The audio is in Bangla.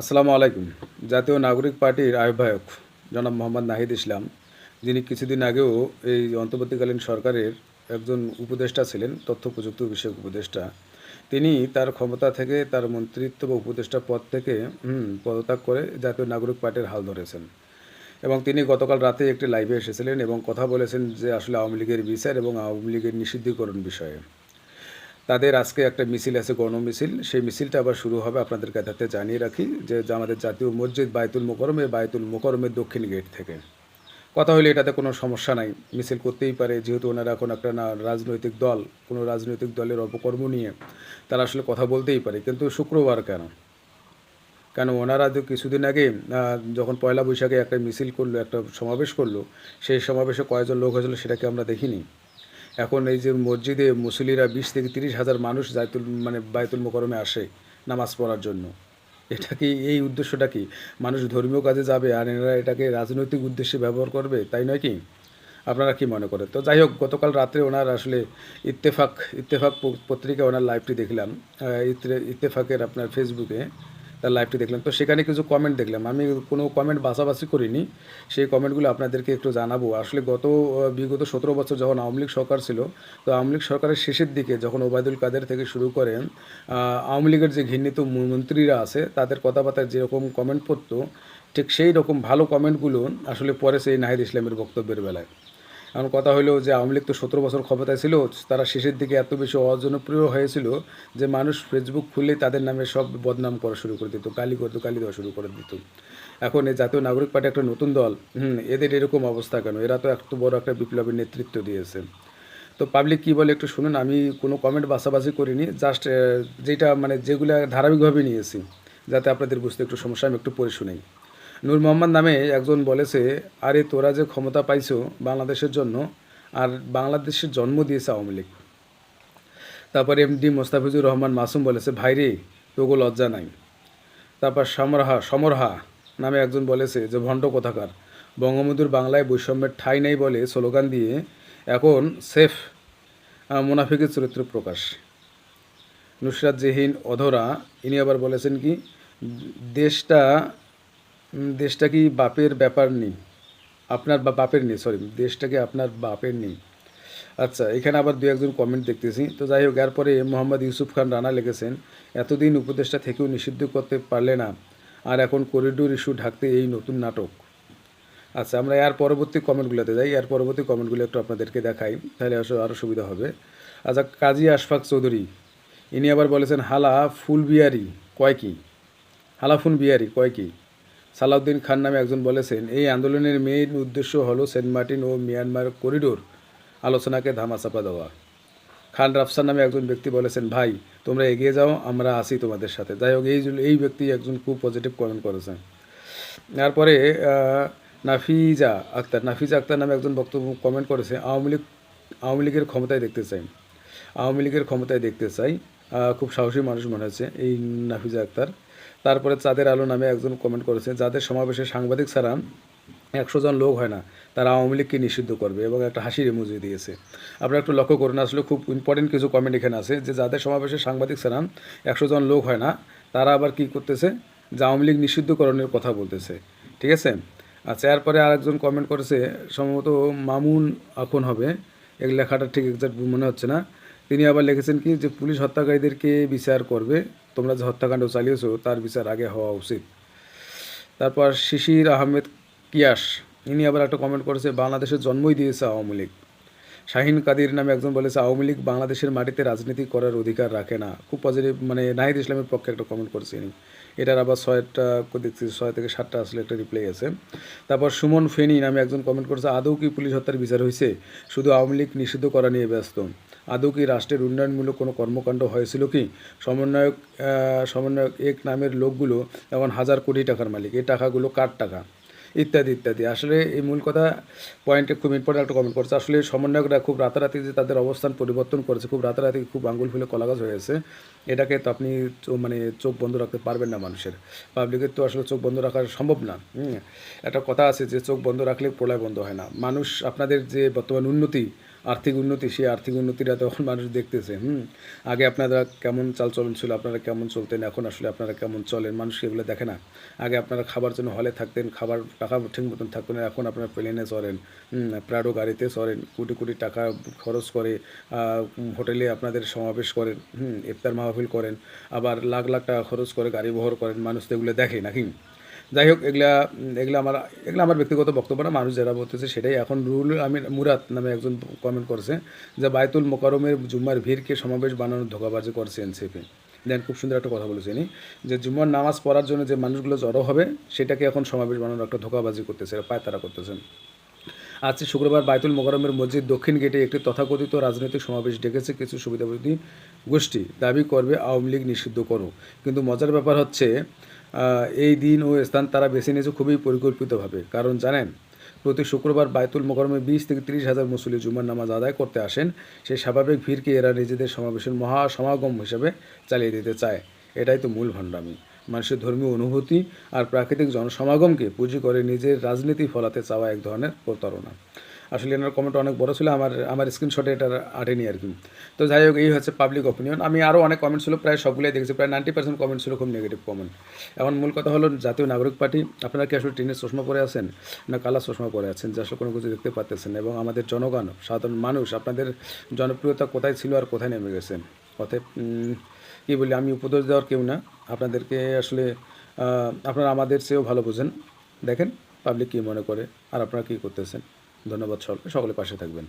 আসসালামু আলাইকুম। জাতীয় নাগরিক পার্টির আহ্বায়ক জনাব মোহাম্মদ নাহিদ ইসলাম, যিনি কিছুদিন আগেও এই অন্তর্বর্তীকালীন সরকারের একজন উপদেষ্টা ছিলেন তথ্য প্রযুক্তি বিষয়ক উপদেষ্টা। তিনি তার ক্ষমতা থেকে তার মন্ত্রিত্ব বা উপদেষ্টা পদ থেকে পদত্যাগ করে জাতীয় নাগরিক পার্টির হাল ধরেছেন। এবং তিনি গতকাল রাতে একটি লাইভে এসেছিলেন এবং কথা বলেছেন যে আসলে আওয়ামী লীগের বিচার এবং আওয়ামী লীগের নিষিদ্ধকরণ বিষয়ে। তাদের আজকে একটা মিছিল আছে, গণমিছিল। সেই মিছিলটা আবার শুরু হবে, আপনাদের কাছে জানিয়ে রাখি যে আমাদের জাতীয় মসজিদ বায়তুল মোকরমে বায়তুল মোকরমের দক্ষিণ গেট থেকে। কথা হলে এটাতে কোনো সমস্যা নাই। মিছিল করতেই পারে, যেহেতু ওনারা এখন একটা না, রাজনৈতিক দল, কোনো রাজনৈতিক দলের অপকর্ম নিয়ে তারা আসলে কথা বলতেই পারে। কিন্তু শুক্রবার কেন? কেন ওনারা তো কিছুদিন আগে যখন পয়লা বৈশাখে একটা মিছিল করল, একটা সমাবেশ করল, সেই সমাবেশে কয়েকজন লোক হয়েছিল সেটাকে আমরা দেখিনি। এখন এই যে মসজিদে মুসলিরা বিশ থেকে তিরিশ হাজার মানুষ জায়তুল মানে বায়তুল মোকরমে আসে নামাজ পড়ার জন্য। এটা কি, এই উদ্দেশ্যটা কি? মানুষ ধর্মীয় কাজে যাবে আর এনারা এটাকে রাজনৈতিক উদ্দেশ্যে ব্যবহার করবে, তাই নয় কি? আপনারা কি মনে করেন? তো যাই হোক, গতকাল রাত্রে ওনার আসলে ইত্তেফাক ইত্তেফাক পত্রিকা ওনার লাইভটি দেখলাম। ইত্তেফাকের আপনার ফেসবুকে তার লাইভটি দেখলাম তো সেখানে কিছু কমেন্ট দেখলাম। আমি কোনো কমেন্ট বাছাবাছি করিনি। সেই কমেন্টগুলো আপনাদেরকে একটু জানাব। আসলে গত বিগত সতেরো বছর যখন আওয়ামী লীগ সরকার ছিল, তো আওয়ামী লীগ সরকারের শেষের দিকে যখন ওবায়দুল কাদের থেকে শুরু করেন আওয়ামী লীগের যে ঘৃণিত মন্ত্রীরা আছে, তাদের কথাবার্তায় যেরকম কমেন্ট পড়তো, ঠিক সেই রকম ভালো কমেন্টগুলো আসলে পরে সেই নাহিদ ইসলামের বক্তব্যের বেলায়। এখন কথা হলো যে আওয়ামী লীগ তো সতেরো বছর ক্ষমতায় ছিল, তারা শেষের দিকে এত বেশি অজনপ্রিয় হয়েছিল যে মানুষ ফেসবুক খুললেই তাদের নামে সব বদনাম করা শুরু করে দিত, গালি করতো, গালি দেওয়া শুরু করে দিত। এখন এই জাতীয় নাগরিক পার্টি একটা নতুন দল, হুম, এদের এরকম অবস্থা কেন? এরা তো এত বড় একটা বিপ্লবের নেতৃত্ব দিয়েছে। তো পাবলিক কী বলে একটু শুনুন, আমি কোনো কমেন্ট বাছাবাছি করিনি জাস্ট যেটা মানে যেগুলো ধারাবাহিকভাবে নিয়েছি, যাতে আপনাদের বুঝতে একটু সমস্যা, আমি একটু পড়ে শুনেই। নূর মোহাম্মদ নামে একজন বলেছে, আরে তোরা যে ক্ষমতা পাইছো বাংলাদেশের জন্য আর বাংলাদেশের জন্ম দিয়েছে আওয়ামী লীগ। তারপর এমডি মোস্তাফিজুর রহমান মাসুম বলেছে ভাইরে তোগো লজ্জা নাই। তারপর সমরহা সমরহা নামে একজন বলেছে যে, ভণ্ড কোথাকার। বঙ্গবন্ধুর বাংলায় বৈষম্যের ঠাঁই নেই বলে স্লোগান দিয়ে এখন সেফ মুনাফিকের চরিত্র প্রকাশ। নুসরাত জেহিন অধরা, ইনি আবার বলেছেন কি, দেশটা দেশটা কি বাপের ব্যাপার নেই? আপনার বা বাপের নেই সরি দেশটা কি আপনার বাপের নেই? আচ্ছা এখানে আবার দু একজন কমেন্ট দেখতেছি। তো যাই হোক, এরপরে মোহাম্মদ ইউসুফ খান রানা লিখেছেন, এতদিন উপদেষ্টা থেকেও নিষিদ্ধ করতে পারলে না, আর এখন করিডোর ইস্যু ঢাকতে এই নতুন নাটক। আচ্ছা আমরা এর পরবর্তী কমেন্টগুলোতে যাই। এর পরবর্তী কমেন্টগুলো একটু আপনাদেরকে দেখাই, তাহলে আরও সুবিধা হবে। আচ্ছা কাজী আশফাক চৌধুরী, ইনি আবার বলেছেন, হালা ফুল বিয়ারি কয় কি? হালাফুন বিহারি কয় কি? সালাউদ্দিন খান নামে একজন বলেছেন, এই আন্দোলনের মেইন উদ্দেশ্য হলো সেন্ট মার্টিন ও মিয়ানমার করিডোর আলোচনাকে ধামাচাপা দেওয়া। খান রাফসান নামে একজন ব্যক্তি বলেছেন, ভাই, তোমরা এগিয়ে যাও, আমরা আসি তোমাদের সাথে। যাই হোক, এই এই ব্যক্তি একজন খুব পজিটিভ কমেন্ট করেছেন। তারপরে নাফিজা আক্তার নাফিজা আক্তার নামে একজন বক্তব্য কমেন্ট করেছে, আওয়ামী লীগ আওয়ামী লীগের ক্ষমতায় দেখতে চাই। আওয়ামী লীগের ক্ষমতায় দেখতে চাই খুব সাহসী মানুষ মনে হচ্ছে এই নাফিজা আক্তার। তারপরে চাঁদের আলো নামে একজন কমেন্ট করেছে যাদের সমাবেশে সাংবাদিক ছাড়া একশো জন লোক হয় না, তারা আওয়ামী লীগকে নিষিদ্ধ করবে এবং একটা হাসির এমোজি দিয়েছে। আপনারা একটু লক্ষ্য করুন, আসলে খুব ইম্পর্টেন্ট কিছু কমেন্ট এখানে আছে যে, যাদের সমাবেশে সাংবাদিক ছাড়া একশো জন লোক হয় না, তারা আবার কি করতেছে? যে, আওয়ামী লীগ নিষিদ্ধকরণের কথা বলতেছে। ঠিক আছে? আচ্ছা এরপরে আরেকজন কমেন্ট করেছে, সম্ভবত মামুন এখন হবে, এই লেখাটা ঠিক এক্সাক্ট মনে হচ্ছে না। তিনি আবার লিখেছেন কি, যে, পুলিশ হত্যাকারীদেরকে বিচার করবে তোমরা যে হত্যাকাণ্ড চালিয়েছো, তার বিচার আগে হওয়া উচিত। তারপর শিশির আহমেদ কিয়াস, ইনি আবার একটা কমেন্ট করেছে বাংলাদেশের জন্মই দিয়েছে আওয়ামী লীগ। শাহিন কাদির নামে একজন বলেছে, আওয়ামী লীগ বাংলাদেশের মাটিতে রাজনীতি করার অধিকার রাখে না। খুব পজিটিভ মানে নাহিদ ইসলামের পক্ষে একটা কমেন্ট করেছে ইনি। এটার আবার ছয়টা দেখছি, ছয় থেকে সাতটা আসলে একটা রিপ্লাই আছে। তারপর সুমন ফেনি নামে একজন কমেন্ট করেছে, আদৌ কি পুলিশ হত্যার বিচার হয়েছে শুধু আওয়ামী লীগ নিষিদ্ধ করা নিয়ে ব্যস্ত। আদৌ কি রাষ্ট্রের উন্নয়নমূলক কোনো কর্মকাণ্ড হয়েছিল কি? সমন্বয়ক সমন্বয়ক এক নামের লোকগুলো এখন হাজার কোটি টাকার মালিক। এই টাকাগুলো কার টাকা? ইত্যাদি ইত্যাদি। আসলে এই মূল কথা পয়েন্টে খুব ইম্পর্টেন্ট একটা কমেন্ট করছে। আসলে সমন্বয়করা খুব রাতারাতি যে তাদের অবস্থান পরিবর্তন করেছে, খুব রাতারাতি, খুব আঙ্গুল ফুলে কলাগাছ হয়েছে এটাকে তো আপনি মানে চোখ বন্ধ রাখতে পারবেন না মানুষের। পাবলিকের তো আসলে চোখ বন্ধ রাখা সম্ভব না। একটা কথা আছে যে চোখ বন্ধ রাখলে প্রলয় বন্ধ হয় না। মানুষ আপনাদের যে বর্তমান উন্নতি আর্থিক উন্নতি, সেই আর্থিক উন্নতিটা তখন মানুষ দেখতেছে, হুম? আগে আপনারা কেমন চালচলন ছিল, আপনারা কেমন চলতেন, এখন আসলে আপনারা কেমন চলেন, মানুষ এগুলো দেখে না। আগে আপনারা খাবার জন্য হলে থাকতেন, খাবার, টাকা ঠিক মতন থাকতেন এখন আপনারা প্লেনে চড়েন প্রাডো গাড়িতে চড়েন, কোটি কোটি টাকা খরচ করে হোটেলে আপনাদের সমাবেশ করেন, হুম? ইফতার মাহফিল করেন, আবার লাখ লাখ টাকা খরচ করে গাড়ি বহর করেন, মানুষ তো এগুলো দেখে নাকি? যাই হোক, এগুলা এগুলা আমার, এগুলো আমার ব্যক্তিগত বক্তব্য না, মানুষ যারা বলতেছে সেটাই। এখন রুল, আমি মুরাদ নামে একজন কমেন্ট করছে যে বায়তুল মোকারমের জুম্মার ভিড়কে সমাবেশ বানানোর ধোকাবাজি করছে এনসিপি। দেন খুব সুন্দর একটা কথা বলেছেন যে জুম্মার নামাজ পড়ার জন্য যে মানুষগুলো জড়ো হবে, সেটাকে এখন সমাবেশ বানানোর একটা ধোকাবাজি করতেছে পায়তারা করতেছেন আজকে শুক্রবার বাইতুল মোকারমের মসজিদ দক্ষিণ গেটে একটি তথাকথিত রাজনৈতিক সমাবেশ ডেকেছে, কিছু সুবিধাবাদী গোষ্ঠী দাবি করবে আওয়ামী লীগ নিষিদ্ধ করো কিন্তু মজার ব্যাপার হচ্ছে এই দিন ও স্থান তারা বেছে নিয়েছে খুবই পরিকল্পিতভাবে। কারণ জানেন, প্রতি শুক্রবার বায়তুল মোকারমে বিশ থেকে তিরিশ হাজার মুসল্লি জুমার নামাজ আদায় করতে আসেন। সেই স্বাভাবিক ভিড়কে এরা নিজেদের সমাবেশের মহা সমাগম হিসেবে চালিয়ে দিতে চায়। এটাই তো মূল ভণ্ডামি। মানুষের ধর্মীয় অনুভূতি আর প্রাকৃতিক জনসমাগমকে পুঁজি করে নিজের রাজনীতি ফলাতে চাওয়া এক ধরনের প্রতারণা। আসলে এনার কমেন্ট অনেক বড় ছিল, আমার আমার স্ক্রিনশটে এটা আটেনি আর কি। তো যাই হোক, এই হচ্ছে পাবলিক অপিনিয়ন আমি আরও অনেক কমেন্ট ছিল, প্রায় সবগুলোই দেখেছি, প্রায় নাইনটি পার্সেন্ট কমেন্ট ছিল খুব নেগেটিভ কমেন্ট এখন মূল কথা হলো জাতীয় নাগরিক পার্টি, আপনারা কি আসলে টিনের চশমা পরে আছেন না কালা চশমা পরে আছেন, যে আসলে কোনো কিছু দেখতে পাচ্তেছেন না? এবং আমাদের জনগণ, সাধারণ মানুষ, আপনাদের জনপ্রিয়তা কোথায় ছিল আর কোথায় নেমে গেছেন অতএব কী বলি, আমি উপদেশ দেওয়ার কেউ না। আপনাদেরকে আসলে আপনারা আমাদের চেয়েও ভালো বোঝেন। দেখেন পাবলিক কী মনে করে, আর আপনারা কী করতেছেন? ধন্যবাদ সকলে সকলে পাশে থাকবেন।